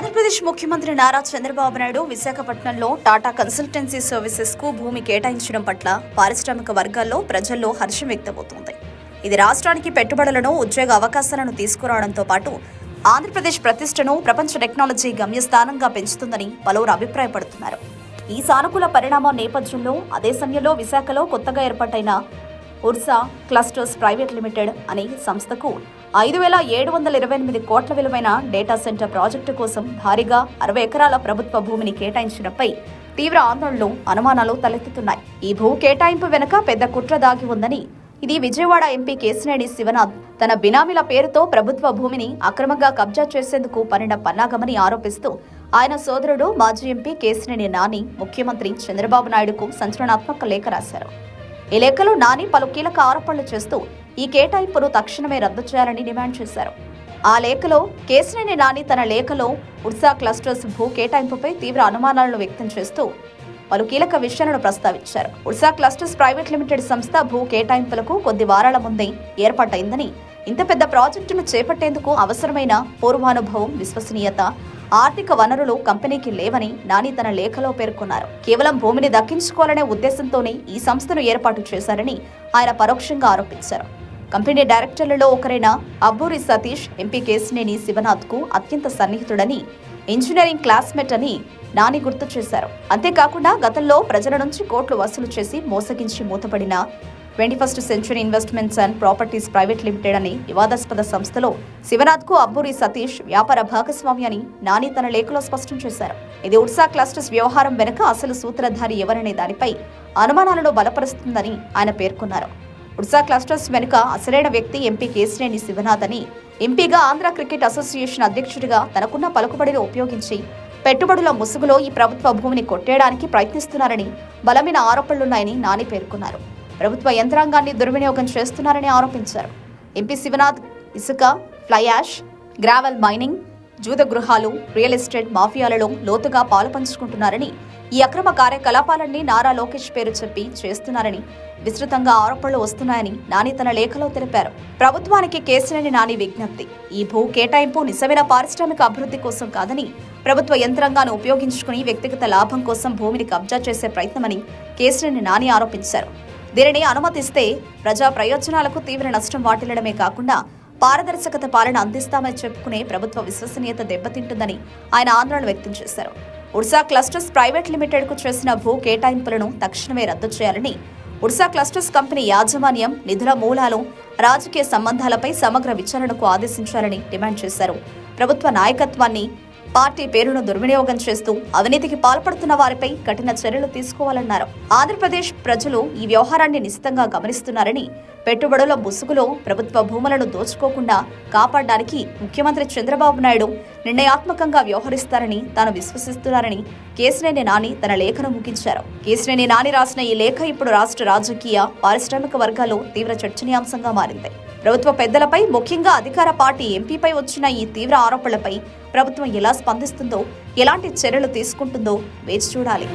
ఆంధ్రప్రదేశ్ ముఖ్యమంత్రి నారా చంద్రబాబు నాయుడు విశాఖపట్నంలో టాటా కన్సల్టెన్సీ సర్వీసెస్కు భూమి కేటాయించడం పట్ల పారిశ్రామిక వర్గాల్లో ప్రజల్లో హర్షం వ్యక్తమవుతోంది. ఇది రాష్ట్రానికి పెట్టుబడులను ఉద్యోగ అవకాశాలను తీసుకురావడంతో పాటు ఆంధ్రప్రదేశ్ ప్రతిష్టను ప్రపంచ టెక్నాలజీ గమ్యస్థానంగా పెంచుతుందని పలువురు అభిప్రాయపడుతున్నారు. ఈ సానుకూల పరిణామం నేపథ్యంలో అదే సమయంలో విశాఖలో కొత్తగా ఏర్పాటైన ఉర్సా క్లస్టర్స్ ప్రైవేట్ లిమిటెడ్ అనే సంస్థకు ఐదు వేల ఏడు వందల ఇరవై ఎనిమిది కోట్ల విలువైన డేటా సెంటర్ ప్రాజెక్టు కోసం భారీగా అరవై ఎకరాల ప్రభుత్వ భూమిని కేటాయించడంపై తీవ్ర ఆందోళనలు అనుమానాలు తలెత్తుతున్నాయి. ఈ భూ కేటాయింపు వెనుక పెద్ద కుట్ర దాగి ఉందని ఇది విజయవాడ ఎంపీ కేసినేని శివనాథ్ తన బినామీల పేరుతో ప్రభుత్వ భూమిని అక్రమంగా కబ్జా చేసేందుకు పనిన పన్నాగమని ఆరోపిస్తూ ఆయన సోదరుడు మాజీ ఎంపీ కేసినేని నాని ముఖ్యమంత్రి చంద్రబాబు నాయుడుకు సంచలనాత్మక లేఖ రాశారు. ఈ లేఖలో నాని పలు కీలక ఆరోపణలు చేస్తూ ఈ కేటాయింపును తక్షణమే రద్దు చేయాలని డిమాండ్ చేశారు. ఆ లేఖలో కేసినేని నాని తన లేఖలో ఉర్సా క్లస్టర్స్ భూ కేటాయింపుపై తీవ్ర అనుమానాలను వ్యక్తం చేస్తూ పలు కీలక విషయాలను ప్రస్తావించారు. ఉర్సా క్లస్టర్స్ ప్రైవేట్ లిమిటెడ్ సంస్థ భూ కేటాయింపులకు కొద్ది వారాల ముందే ఏర్పాటైందని ఇంత పెద్ద ప్రాజెక్టును చేపట్టేందుకు అవసరమైన పూర్వానుభవం విశ్వసనీయత ఆర్థిక వనరులు కంపెనీకి లేవని నాని తన లేఖలో పేర్కొన్నారు. కేవలం భూమిని దక్కించుకోవాలనే ఉద్దేశంతోనే ఈ సంస్థను ఏర్పాటు చేశారని ఆయన పరోక్షంగా ఆరోపించారు. కంపెనీ డైరెక్టర్లలో ఒకరైన అబ్బూరి సతీష్ ఎంపీ కేసినేని శివనాథ్కు అత్యంత సన్నిహితుడని ఇంజనీరింగ్ క్లాస్మేట్ అని నాని గుర్తు చేశారు. అంతేకాకుండా గతంలో ప్రజల నుంచి కోట్లు వసూలు చేసి మోసగించి మూతపడిన twenty first century investments and properties private limited అనే వివాదాస్పద సంస్థలో శివనాథ్కు అబ్బూరి సతీష్ వ్యాపార భాగస్వామి అని నాని తన లేఖలో స్పష్టం చేశారు. ఇది ఉడ్సా క్లస్టర్స్ వ్యవహారం వెనుక అసలు సూత్రధారి ఎవరనే దానిపై అనుమానాలను బలపరుస్తుందని ఆయన పేర్కొన్నారు. ఉడ్సా క్లస్టర్స్ వెనుక అసలైన వ్యక్తి ఎంపీ కేసినేని శివనాథ్ అని ఎంపీగా ఆంధ్ర క్రికెట్ అసోసియేషన్ అధ్యక్షుడిగా తనకున్న పలుకుబడిని ఉపయోగించి పెట్టుబడుల ముసుగులో ఈ ప్రభుత్వ భూమిని కొట్టేయడానికి ప్రయత్నిస్తున్నారని బలమైన ఆరోపణలున్నాయని నాని పేర్కొన్నారు. ప్రభుత్వ యంత్రాంగాన్ని దుర్వినియోగం చేస్తున్నారని ఆరోపించారు. ఎంపీ శివనాథ్ ఇసుక ఫ్లై యాష్ గ్రావెల్ మైనింగ్ జూద గృహాలు రియల్ ఎస్టేట్ మాఫియాలలో లోతుగా పాలు పంచుకుంటున్నారని ఈ అక్రమ కార్యకలాపాలన్నీ నారా లోకేష్ పేరు చెప్పి చేస్తున్నారని విస్తృతంగా ఆరోపణలు వస్తున్నాయని నాని తన లేఖలో తెలిపారు. ప్రభుత్వానికి కేసులేని నాని విజ్ఞప్తి. ఈ భూ కేటాయింపు నిజమైన పారిశ్రామిక అభివృద్ధి కోసం కాదని ప్రభుత్వ యంత్రాంగాన్ని ఉపయోగించుకుని వ్యక్తిగత లాభం కోసం భూమిని కబ్జా చేసే ప్రయత్నమని కేసులేని నాని ఆరోపించారు. దీనిని అనుమతిస్తే ప్రజా ప్రయోజనాలకు తీవ్ర నష్టం వాటిల్లడమే కాకుండా పారదర్శకత పాలన అందిస్తామని చెప్పుకునే ప్రభుత్వ విశ్వసనీయత దెబ్బతింటుందని ఆయన ఆందోళన వ్యక్తం చేశారు. ఉడ్సా క్లస్టర్స్ ప్రైవేట్ లిమిటెడ్కు చేసిన భూ కేటాయింపులను తక్షణమే రద్దు చేయాలని ఉడ్సా క్లస్టర్స్ కంపెనీ యాజమాన్యం నిధుల మూలాలు రాజకీయ సంబంధాలపై సమగ్ర విచారణకు ఆదేశించాలని డిమాండ్ చేశారు. ప్రభుత్వ నాయకత్వాన్ని పార్టీ పేరును దుర్వినియోగం చేస్తూ అవినీతికి పాల్పడుతున్న వారిపై కఠిన చర్యలు తీసుకోవాలన్నారు. ఆంధ్రప్రదేశ్ ప్రజలు ఈ వ్యవహారాన్ని నిశితంగా గమనిస్తున్నారని పెట్టుబడుల ముసుగులో ప్రభుత్వ భూములను దోచుకోకుండా కాపాడడానికి ముఖ్యమంత్రి చంద్రబాబు నాయుడు నిర్ణయాత్మకంగా వ్యవహరిస్తారని తాను విశ్వసిస్తున్నారని కేసినేని నాని తన లేఖను ముగించారు. కేసినేని నాని రాసిన ఈ లేఖ ఇప్పుడు రాష్ట్ర రాజకీయ పారిశ్రామిక వర్గాల్లో తీవ్ర చర్చనీయాంశంగా మారింది. ప్రభుత్వ పెద్దలపై ముఖ్యంగా అధికార పార్టీ ఎంపీపై వచ్చిన ఈ తీవ్ర ఆరోపణలపై ప్రభుత్వం ఎలా స్పందిస్తుందో ఎలాంటి చర్యలు తీసుకుంటుందో వేచి చూడాలి.